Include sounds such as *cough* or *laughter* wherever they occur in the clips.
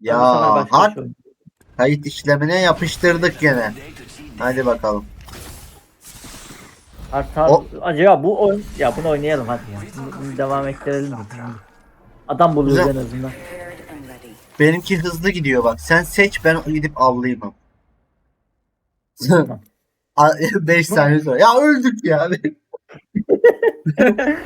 Ya başka hard şey kayıt işlemine yapıştırdık gene. Hadi bakalım. O- Acaba bu oyun ya bunu oynayalım hadi ya. Bunu, bunu devam ettirelim mi? Adam buluyoruz Güzel. en azından. Prepared and ready. Benimki hızlı gidiyor bak. Sen seç ben gidip avlayayım. Tamam. *laughs* 5 saniye sonra. Ya öldük ya. *laughs* *laughs*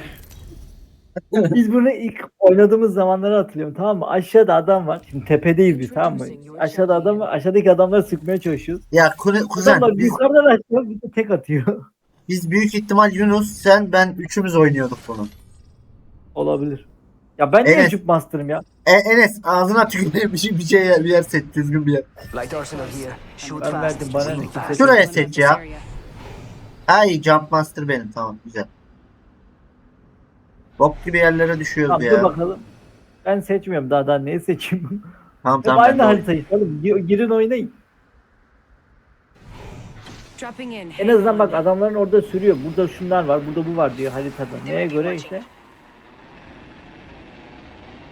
Biz bunu ilk oynadığımız zamanları hatırlıyorum tamam mı? Aşağıda adam var. Şimdi tepedeyiz biz tamam mı? Aşağıda adam var. Aşağıdaki adamları sıkmaya çalışıyoruz. ya kuzen Adamlar biz, yukarıdan açıyor bir de tek atıyor. biz büyük ihtimal Yunus sen ben üçümüz oynuyorduk bunu. Olabilir. Ya ben niye Evet. master'ım ya? E, Enes ağzına tüküreyim bir şey, bir şey bir yer seç düzgün bir yer. Ben verdim, bana ne kimse-. Şuraya seç ya. Ay Jump Master benim tamam güzel. Bok gibi yerlere düşüyoruz Tamam dur ya. bakalım. Ben seçmiyorum daha daha neyi seçeyim? Tamam tamam. aynı haritayı. Oğlum gi- girin oynayın. En azından bak adamların orada sürüyor. Burada şunlar var, burada bu var diyor haritada. Neye göre işte?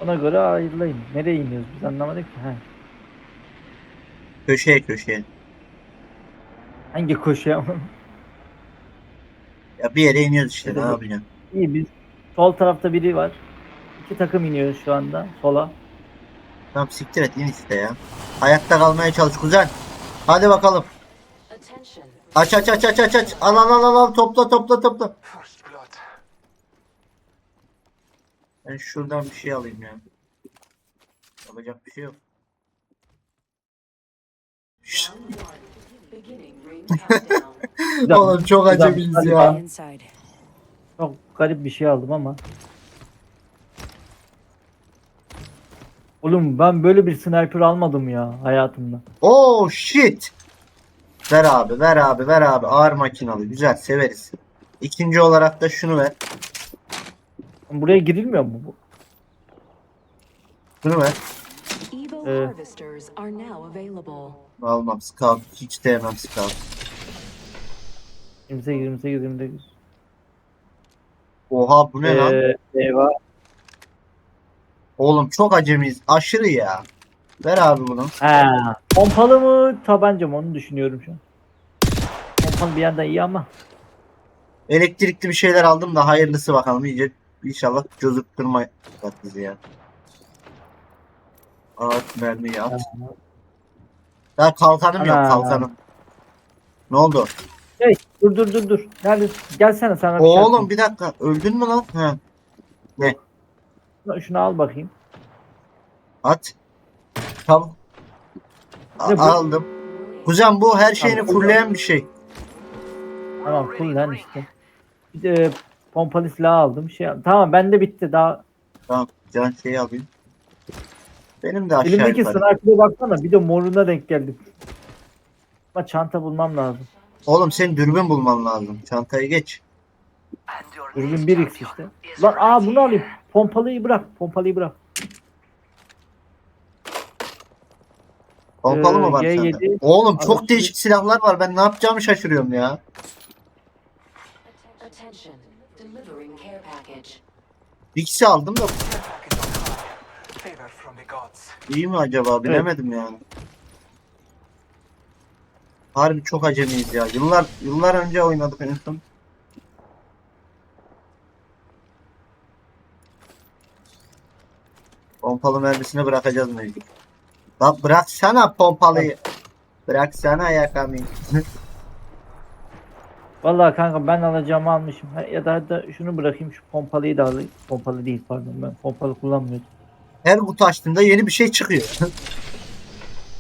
Ona göre ayrılayım. Nereye iniyoruz biz anlamadık ki. Ha. Köşeye köşeye. Hangi koşuya? Ya bir yere iniyoruz işte ne yapacaksın? İyi biz. Sol tarafta biri var. İki takım iniyor şu anda sola. Tamam siktir et in işte ya. Hayatta kalmaya çalış kuzen. Hadi bakalım. Aç aç aç aç aç aç. Al al al al al topla topla topla. Ben şuradan bir şey alayım ya. Yapacak bir şey yok. *laughs* Oğlum çok Hadi ya. Çok garip bir şey aldım ama. Oğlum ben böyle bir sniper almadım ya hayatımda. Oh shit. Ver abi ver abi ver abi. Ağır makinalı güzel severiz. İkinci olarak da şunu ver. Buraya girilmiyor mu bu? Şunu ver. Evo Ee. harvesters are now available. Almam scout. Hiç sevmem scout. 28 28 29. Oha bu ne lan? Ee, eyvah. Oğlum çok acemiyiz. Aşırı ya. Ver abi bunu. Ha, pompalı mı tabanca mı onu düşünüyorum şu an. Pompalı bir yandan iyi ama. Elektrikli bir şeyler aldım da hayırlısı bakalım. İyice inşallah gözüktürme bizi ya. At mermiyi at. Daha kalkanım yok Ana. kalkanım. Ne oldu? Dur dur dur dur. Nerede? Gelsene sana bir şey Oğlum atayım. bir dakika öldün mü lan? He. Şunu- Şunu al bakayım. At. Tamam. A- Ne bu? aldım. Kuzen bu her şeyini Tamam. fullleyen bir şey. Tamam full lan işte. Bir de pompalı silah aldım. Şey Tamam bende bitti daha. Tamam. Can şeyi alayım. Benim de aşağı Elimdeki yukarı. sniper'e baksana bir de moruna denk geldim. Ama çanta bulmam lazım. Oğlum senin dürbün bulman lazım. Çantayı geç. Dürbün next 1x champion işte. Lan aa bunu alayım. Pompalıyı bırak. Pompalıyı bırak. Pompalı Ee, mı var G7 sende? Oğlum çok Araçlı- değişik silahlar var. Ben ne yapacağımı şaşırıyorum ya. Attention. Delivering care package. Bir ikisi aldım da. Favor from the gods. iyi mi acaba bilemedim yani. Harbi çok acemiyiz ya. Yıllar yıllar önce oynadık en son. Pompalı mermisini bırakacağız mecbur. Lan bıraksana pompalıyı. Bıraksana yakamı. *laughs* Vallahi kanka ben alacağımı almışım. Ha, Ya da, da şunu bırakayım şu pompalıyı da alayım. Pompalı değil pardon ben pompalı kullanmıyordum. Her kutu açtığında yeni bir şey çıkıyor. *laughs*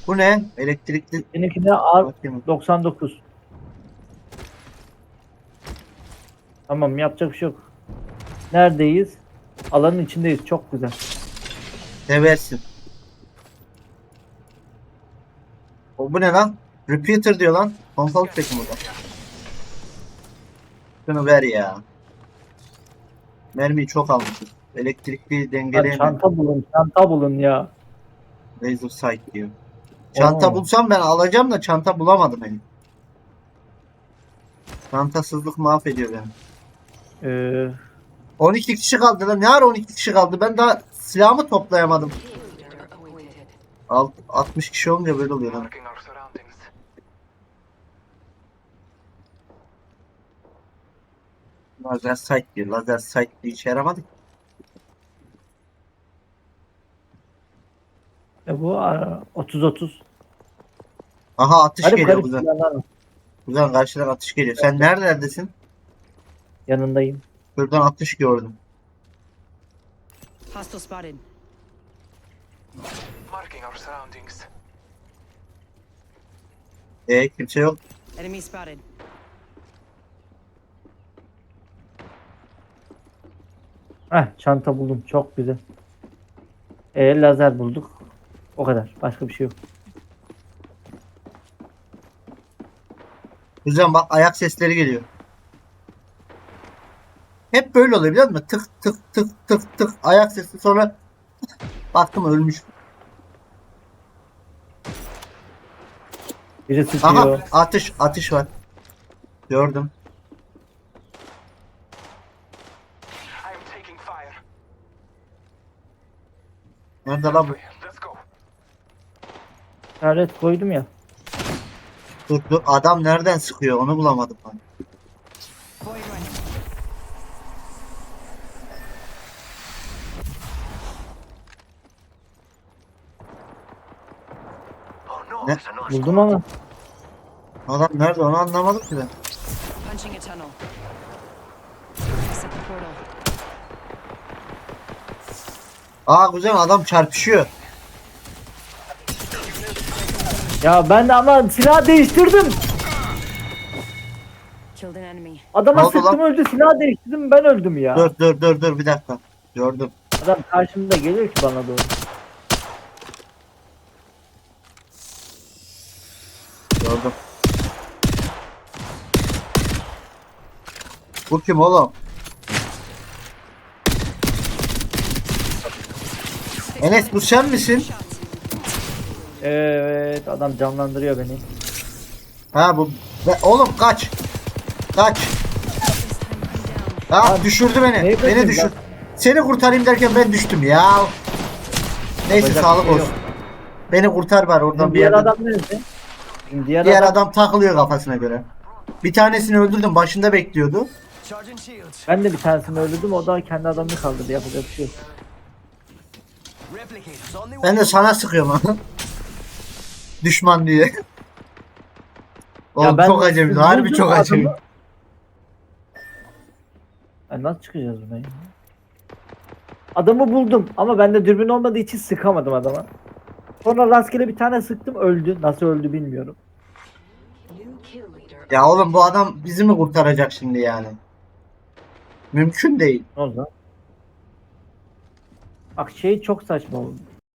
Bu ne? Elektrikli Benimkine R Bakayım. 99. Tamam yapacak bir şey yok. Neredeyiz? Alanın içindeyiz. Çok güzel. Seversin. O bu ne lan? Repeater diyor lan. Pompalı peki burada. Şunu ver ya. Mermiyi çok almışız. Elektrikli dengeleyemedim. çanta bulun, çanta bulun ya. Laser sight diyor. Çanta Oo. bulsam ben alacağım da çanta bulamadım henüz. Çantasızlık mahvediyor beni. Ee, 12 kişi kaldı lan. Ne ara 12 kişi kaldı? Ben daha silahımı toplayamadım. Alt, 60 kişi olunca böyle oluyor lan. Marking our surroundings. Lazer sight diyor. Lazer sight diye işe yaramadı. ki. E bu 30-30. Aha atış Hadi geliyor garip planlar var. Kuzen karşıdan atış geliyor. Sen nerelerdesin? Yanındayım. Şuradan atış gördüm. Hostile spotted. Marking our surroundings. E kimse yok. Enemy spotted. Heh çanta buldum. Çok güzel. E lazer bulduk. O kadar. Başka bir şey yok. Kuzen bak ayak sesleri geliyor. Hep böyle oluyor biliyor musun? Tık tık tık tık tık ayak sesi sonra *laughs* baktım ölmüş. Biri Aha atış atış var. Gördüm. I am taking fire. Nerede lan bu? İşaret koydum ya. Dur dur adam nereden sıkıyor onu bulamadım ben. Oh Ne? Buldum ama. Adam nerede onu anlamadım ki ben. Punching a tunnel. Set the portal. Aa kuzen adam çarpışıyor. Ya ben de ama silah değiştirdim. Killed an enemy. Adama oldu sıktım öldü. Silah değiştirdim ben öldüm ya. Dur dur dur dur bir dakika. Gördüm. Adam karşımda geliyor ki bana doğru. Gördüm. Bu kim oğlum? Enes bu sen misin? Evet adam canlandırıyor beni. Ha bu. Be- oğlum kaç. Kaç. Ha düşürdü beni. neyi Beni kaçırdın düşür. lan? Seni kurtarayım derken ben düştüm ya. Neyse Yapacak sağlık bir şey olsun. Beni kurtar bari oradan bir diğer yerden. adam nerede? Diğer, Diğer adam, adam takılıyor kafasına göre. Bir tanesini öldürdüm başında bekliyordu. Charging shields. ben de bir tanesini öldürdüm o da kendi adamını kaldırdı yapacak bir şey yok. Replicators on the way. Ben de sana sıkıyorum. *laughs* Düşman diye. Oğlum ben çok acemi. Harbi çok acemi. Nasıl çıkacağız buradan ya? Adamı buldum ama bende dürbün olmadığı için sıkamadım adama. Sonra rastgele bir tane sıktım öldü. Nasıl öldü bilmiyorum. New kill leader. Ya oğlum bu adam bizi mi kurtaracak şimdi yani? Mümkün değil. Ne oldu? Bak şey çok saçma oldu.